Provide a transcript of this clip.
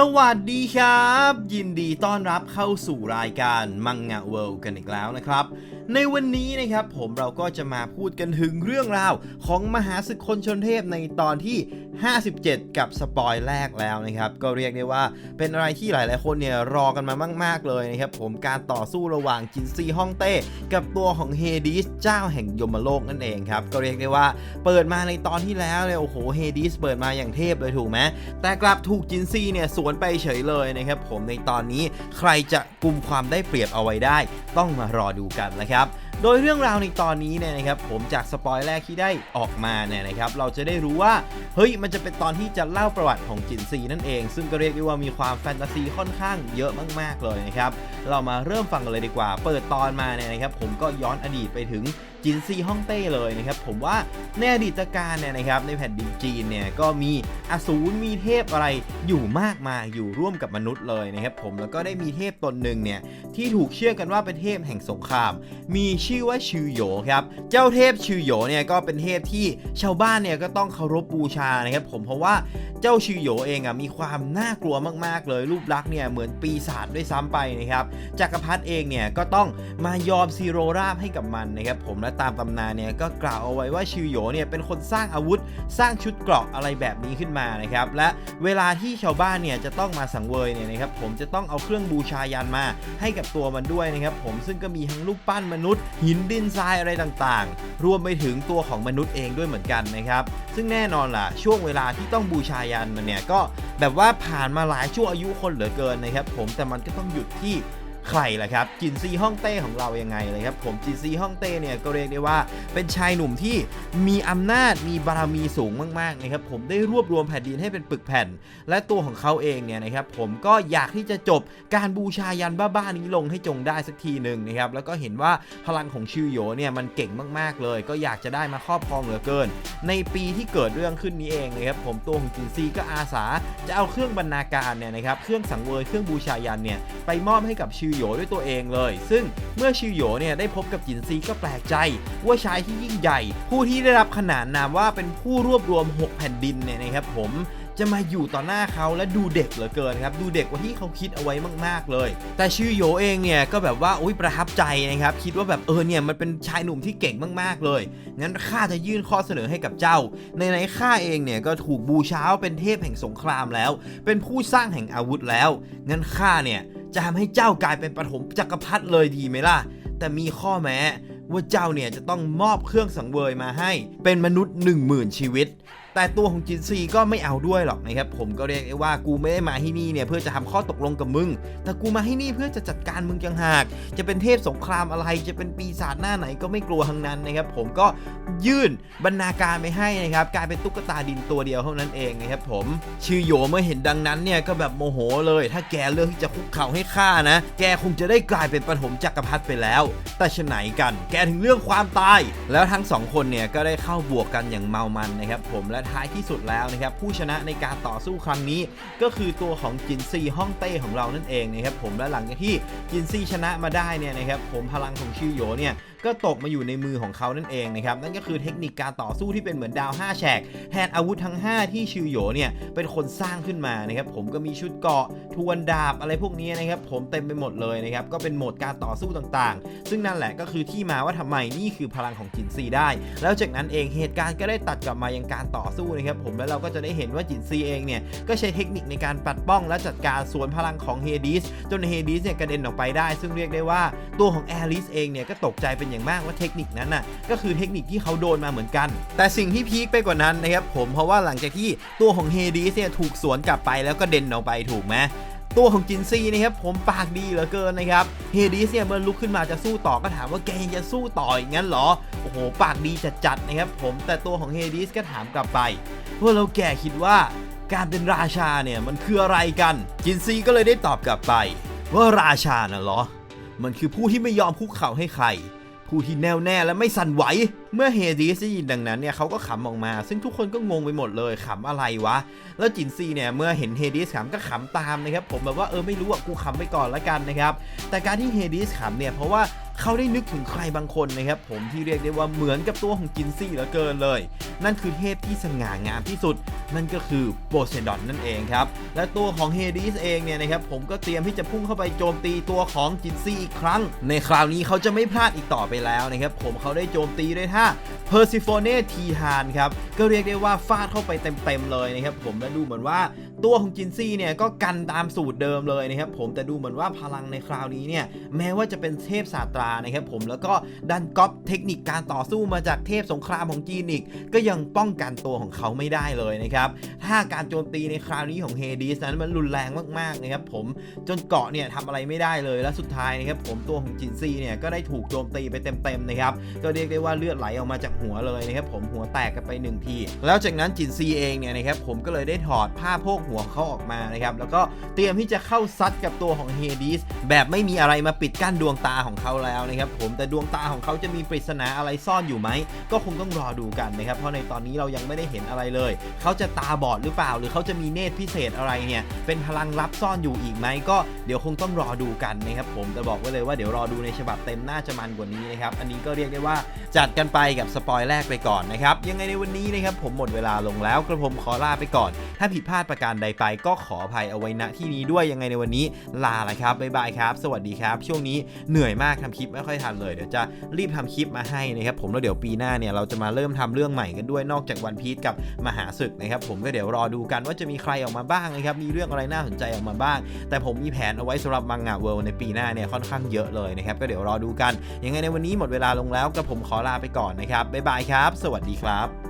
สวัสดีครับ ยินดีต้อนรับเข้าสู่รายการมังงะเวิลด์กันอีกแล้วนะครับ ในวันนี้นะครับผมเราก็จะมาพูดกันถึงเรื่องราวของมหาศึกคนชนเทพในตอนที่ 57 กับสปอยแรกแล้วนะครับ ก็เรียกได้ว่าเป็นอะไรที่หลาย ๆ คนเนี่ยรอกันมามาก ๆ เลยนะครับผมการต่อสู้ระหว่างจินซีฮ่องเต้กับตัวของเฮดิสเจ้าแห่งยมโลกนั่นเองครับ ก็เรียกได้ว่าเปิดมาในตอนที่แล้วเนี่ยโอ้โหเฮดิสเปิดมาอย่างเทพเลยถูกไหมแต่กลับถูกจินซีเนี่ยสวนไปเฉยเลยนะครับผมในตอนนี้ใครจะกุมความได้เปรียบเอาไว้ได้ ต้องมารอดูกันนะครับโดยเรื่องราวในตอนนี้เนี่ยนะครับผมจากสปอยแรกที่ได้ออกมาเนี่ยนะครับเราจะได้รู้ว่าเฮ้ยมันจะเป็นตอนที่จะเล่าประวัติของจินซีนั่นเอง ซึ่งก็เรียกได้ว่ามีความแฟนตาซีค่อนข้างเยอะมาก ๆเลยนะครับเรามาเริ่มฟังกันเลยดีกว่า เปิดตอนมาเนี่ยนะครับผมก็ย้อนอดีตไปถึง จินซีฮ่องเต้เลยนะครับผมว่าในอดีตการเนี่ยนะครับในแผ่นดินจีนเนี่ยก็มีอสูรมีเทพอะไรอยู่มากมายอยู่ร่วมกับมนุษย์เลยนะครับผมแล้วก็ได้มีเทพตนหนึ่งเนี่ยที่ถูกเชื่อกันว่าเป็นเทพแห่งสงคราม มีชื่อว่าชื่อโยครับเจ้าเทพชื่อโยเนี่ยก็เป็นเทพที่ชาวบ้านเนี่ยก็ต้องเคารพบูชานะครับผมเพราะว่าเจ้าชื่อโยเองอะมีความน่ากลัวมากๆ เลยรูปลักษณ์เนี่ยเหมือนปีศาจด้วยซ้ำไปนะครับจักรพรรดิเองเนี่ยก็ต้องมายอมซีโรราบให้กับมันนะครับผมและตามตำนานเนี่ยก็กล่าวเอาไว้ว่าชื่อโยเนี่ยเป็นคนสร้างอาวุธ สร้างชุดเกราะอะไรแบบนี้ขึ้นมานะครับและเวลาที่ชาวบ้านเนี่ยจะต้องมาสังเวยเนี่ยนะครับผมจะต้องเอาเครื่องบูชายันมาให้กับตัวมันด้วยนะครับผมซึ่งก็มีทั้งรูปปั้นมนุษย์ หินดินทรายอะไรต่างๆ รวมไปถึงตัวของมนุษย์เองด้วยเหมือนกันนะครับซึ่งแน่นอนล่ะช่วงเวลาที่ต้องบูชายันมันเนี่ยก็แบบว่าผ่านมาหลายชั่วอายุคนเหลือเกินนะครับผมแต่มันก็ต้องหยุดที่ ใครล่ะครับจินซีฮ่องเต้ของเรายังไงเลยครับผมจินซีฮ่องเต้เนี่ยก็เรียกได้ว่าเป็นชายหนุ่มที่มีอำนาจมีบารมีสูงมากๆนะครับผมได้รวบรวมแผ่นดินให้เป็นปึกแผ่น และตัวของเขาเองเนี่ยนะครับผมก็อยากที่จะจบการบูชายันบ้าๆนี้ลงให้จงได้สักทีหนึ่งนะครับแล้วก็เห็นว่าพลังของชื่อโยเนี่ยมันเก่งมากๆเลย ก็อยากจะได้มาครอบครองเหลือเกิน ในปีที่เกิดเรื่องขึ้นนี้เองนะครับผมตัวของจินซีก็อาสาจะเอาเครื่องบรรณาการเนี่ยนะครับเครื่องสังเวยเครื่องบูชายันเนี่ยไปมอบให้กับชื่อโหยด้วยตัวเองเลย ซึ่งเมื่อชื่อโหยเนี่ยได้พบกับจินซีก็แปลกใจ ว่าชายที่ยิ่งใหญ่ ผู้ที่ได้รับขนานนามว่าเป็นผู้รวบรวม 6 แผ่นดินเนี่ยนะครับผมจะมาอยู่ต่อหน้าเขาและดูเด็กเหลือเกินครับ ดูเด็กกว่าที่เขาคิดเอาไว้มาก ๆ เลย แต่ชื่อโยเองเนี่ยก็แบบว่าอุ้ยประทับใจนะครับ คิดว่าแบบเออเนี่ยมันเป็นชายหนุ่มที่เก่งมากๆเลย งั้นข้าจะยื่นข้อเสนอให้กับเจ้า ในในข้าเองเนี่ยก็ถูกบูชาเป็นเทพแห่งสงครามแล้ว เป็นผู้สร้างแห่งอาวุธแล้ว งั้นข้าเนี่ย จะทำให้เจ้ากลายเป็นปฐมจักรพรรดิเลยดีไหมล่ะ แต่มีข้อแม้ว่าเจ้าเนี่ยจะต้องมอบเครื่องสังเวยมาให้ เป็นมนุษย์ 10,000 ชีวิต แต่ตัวของจินซีก็ไม่เอาด้วยหรอกนะครับผมก็เรียกได้ว่ากูไม่ได้มาที่นี่เนี่ยเพื่อจะทำข้อตกลงกับมึง แต่กูมาที่นี่เพื่อจะจัดการมึงจังหาก จะเป็นเทพสงครามอะไรจะเป็นปีศาจหน้าไหนก็ไม่กลัวทั้งนั้นนะครับผมก็ยื่นบรรณาการไปให้นะครับกลายเป็นตุ๊กตาดินตัวเดียวเท่านั้นเองนะครับผมชื่อโยเมื่อเห็นดังนั้นเนี่ยก็แบบโมโหเลย ถ้าแกเลือกที่จะคุกเข่าให้ข้านะ แกคงจะได้กลายเป็นปฐมจักรพรรดิไปแล้ว แต่ฉะไหนกัน แกถึงเรื่องความตาย แล้วทั้งสองคนเนี่ยก็ได้เข้าบวกกันอย่างเมามันนะครับผมและท้ายที่สุดแล้วนะครับผู้ชนะในการต่อสู้ครั้งนี้ ก็คือตัวของจินซีฮ่องเต้ของเรานั่นเองนะครับผมและหลังจากที่จินซีชนะมาได้เนี่ยนะครับผมพลังของชิวโยเนี่ยก็ตกมาอยู่ในมือของเขานั่นเองนะครับนั่นก็คือเทคนิคการต่อสู้ที่เป็นเหมือนดาว 5 แฉกแทนอาวุธทั้ง 5 ที่ชิวโยเนี่ยเป็นคนสร้างขึ้นมานะครับผมก็มีชุดเกาะทวนดาบอะไรพวกนี้นะครับผมเต็มไปหมดเลยนะครับก็เป็นโหมดการต่อสู้ต่างๆ ซึ่งนั่นแหละก็คือที่มาว่าทำไมนี่คือพลังของจินซีได้ แล้วจากนั้นเองเหตุการณ์ก็ได้ตัดกลับมายังการต่อสู้นะครับผมแล้วเราก็จะได้เห็นว่าจินซีเองเนี่ยก็ใช้เทคนิคในการปัดป้องและจัดการสวนพลังของเฮดิสจนเฮดิสเนี่ยกระเด็นออกไปได้ ซึ่งเรียกได้ว่าตัวของแอลิสเองเนี่ยก็ตกใจเป็นอย่างมากว่าเทคนิคนั้นน่ะก็คือเทคนิคที่เขาโดนมาเหมือนกัน แต่สิ่งที่พีคไปกว่านั้นนะครับผมเพราะว่าหลังจากที่ตัวของเฮดิสเนี่ยถูกสวนกลับไปแล้วก็เด่นออกไปถูกไหม ตัวของจินซีนะครับผมปากดีเหลือเกินนะครับเฮดิสเนี่ยเมื่อลุกขึ้นมาจะสู้ต่อก็ถามว่าแกยังจะสู้ต่ออย่างนั้นเหรอโอ้โหปากดีจัดๆนะครับผมแต่ตัวของเฮดิสก็ถามกลับไปว่าเราแกคิดว่าการเป็นราชาเนี่ยมันคืออะไรกัน จินซีก็เลยได้ตอบกลับไป ว่าราชาน่ะเหรอ มันคือผู้ที่ไม่ยอมคุกเข่าให้ใคร ผู้ที่แน่วแน่และไม่สั่นไหว เมื่อเฮดิสได้ยินดังนั้นเนี่ยเขาก็ขำออกมา ซึ่งทุกคนก็งงไปหมดเลยขำอะไรวะ แล้วจินซีเนี่ยเมื่อเห็นเฮดิสขำก็ขำตามนะครับ ผมแบบว่าเออไม่รู้อะกูขำไปก่อนละกันนะครับ แต่การที่เฮดิสขำเนี่ยเพราะว่าเขาได้นึกถึงใครบางคนนะครับผมที่เรียกได้ว่าเหมือนกับตัวของจินซี่เหลือเกินเลย นั่นคือเทพที่สง่างามที่สุด นั่นก็คือโปเซดอนนั่นเองครับ และตัวของเฮดิสเองเนี่ยนะครับผมก็เตรียมที่จะพุ่งเข้าไปโจมตีตัวของจินซี่อีกครั้ง ในคราวนี้เขาจะไม่พลาดอีกต่อไปแล้วนะครับผมเขาได้โจมตีด้วยท่า Persephone ทีฮานครับก็เรียกได้ว่าฟาดเข้าไปเต็มๆเลยนะครับผมและดูเหมือนว่าตัวของจินซี่เนี่ยก็กันตามสูตรเดิมเลยนะครับผมแต่ดูเหมือนว่าพลังในคราวนี้เนี่ยแม้ว่าจะเป็นเทพศาสตรานะครับผมแล้วก็ดันก๊อปเทคนิคการต่อสู้มาจากเทพสงครามของจีนอีกก็ยังป้องกันตัวของเขาไม่ได้เลยนะครับถ้าการโจมตีในคราวนี้ของเฮดิสนั้นมันรุนแรงมากๆนะครับผมจนเกาะเนี่ยทำอะไรไม่ได้เลยและสุดท้ายนะครับผมตัวของจินซีเนี่ยก็ได้ถูกโจมตีไปเต็มๆนะครับก็เรียกได้ว่าเลือดไหลออกมาจากหัวเลยนะครับผมหัวแตกกันไปหนึ่งทีแล้วจากนั้นจินซีเองเนี่ยนะครับผมก็เลยได้ถอดผ้าโพกหัวของเขาออกมานะครับแล้วก็เตรียมที่จะเข้าซัดกับตัวของเฮดิสแบบไม่มีอะไรมาปิดกั้นดวงตาของเขาแล้วนะครับผมแต่ดวงตาของเขาจะมีปริศนาอะไรซ่อนอยู่ไหมก็คงต้องรอดูกันนะครับเพราะในตอนนี้เรายังไม่ได้เห็นอะไรเลย เขาจะตาบอดหรือเปล่า หรือเขาจะมีเนตรพิเศษอะไรเนี่ย เป็นพลังลับซ่อนอยู่อีกไหมก็เดี๋ยวคงต้องรอดูกันนะครับผมแต่บอกไว้เลยว่าเดี๋ยวรอดูในฉบับเต็มน่าจะมันกว่านี้นะครับ อันนี้ก็เรียกได้ว่าจัดกันไปกับสปอยแรกไปก่อนนะครับ ยังไงในวันนี้นะครับผมหมดเวลาลงแล้วกระผมขอลาไปก่อน ถ้าผิดพลาดประการใดไปก็ขออภัยเอาไว้ณที่นี้ด้วยยังไงในวันนี้ลาละครับบ๊ายบายครับ สวัสดีครับ ช่วงนี้เหนื่อยมากทำคลิปไม่ค่อยทันเลยเดี๋ยวจะรีบทำคลิปมาให้นะครับผมแล้วเดี๋ยวปีหน้าเนี่ยเราจะมาเริ่มทำเรื่องใหม่กันด้วยนอกจากวันพีชกับมหาศึกนะครับผมก็เดี๋ยวรอดูกันว่าจะมีใครออกมาบ้างนะครับมีเรื่องอะไรน่าสนใจออกมาบ้าง แต่ผมมีแผนเอาไว้สำหรับมังงะเวิลด์ในปีหน้าเนี่ยค่อนข้างเยอะเลยนะครับก็เดี๋ยวรอดูกันยังไงในวันนี้หมดเวลาลงแล้วกระผมขอลาไปก่อนนะครับบ๊ายบายครับ สวัสดีครับ